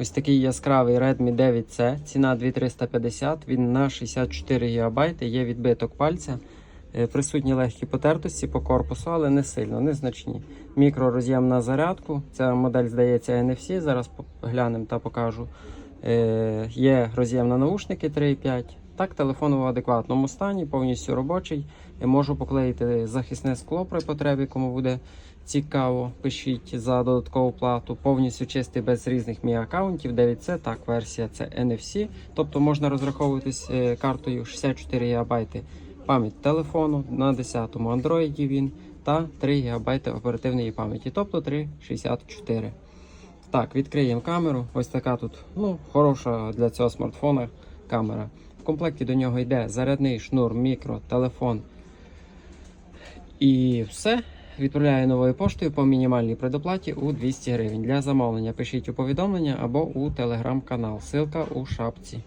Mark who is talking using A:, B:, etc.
A: Ось такий яскравий Redmi 9C, ціна 2350, він на 64 ГБ, є відбиток пальця. Е, Присутні легкі потертості по корпусу, але не сильно, незначні. Мікророз'єм на зарядку. Ця модель здається NFC. Зараз глянемо та покажу. Е, Є роз'єм на наушники 3.5. Так, телефон в адекватному стані, повністю робочий. Е, Можу поклеїти захисне скло при потребі, кому буде цікаво. Пишіть за додаткову плату. Повністю чистий без різних мій аккаунтів. 9C, так, версія це NFC. Тобто можна розраховуватись е, картою 64 ГБ пам'ять телефону на 10-му Android він та 3 ГБ оперативної пам'яті, тобто 364. Так, відкриємо камеру. Ось така тут ну, хороша для цього смартфона камера. В комплекті до нього йде зарядний шнур, мікро, телефон. І все. Відправляю новою поштою по мінімальній предоплаті у 200 гривень. Для замовлення пишіть у повідомлення або у телеграм-канал. Силка у шапці.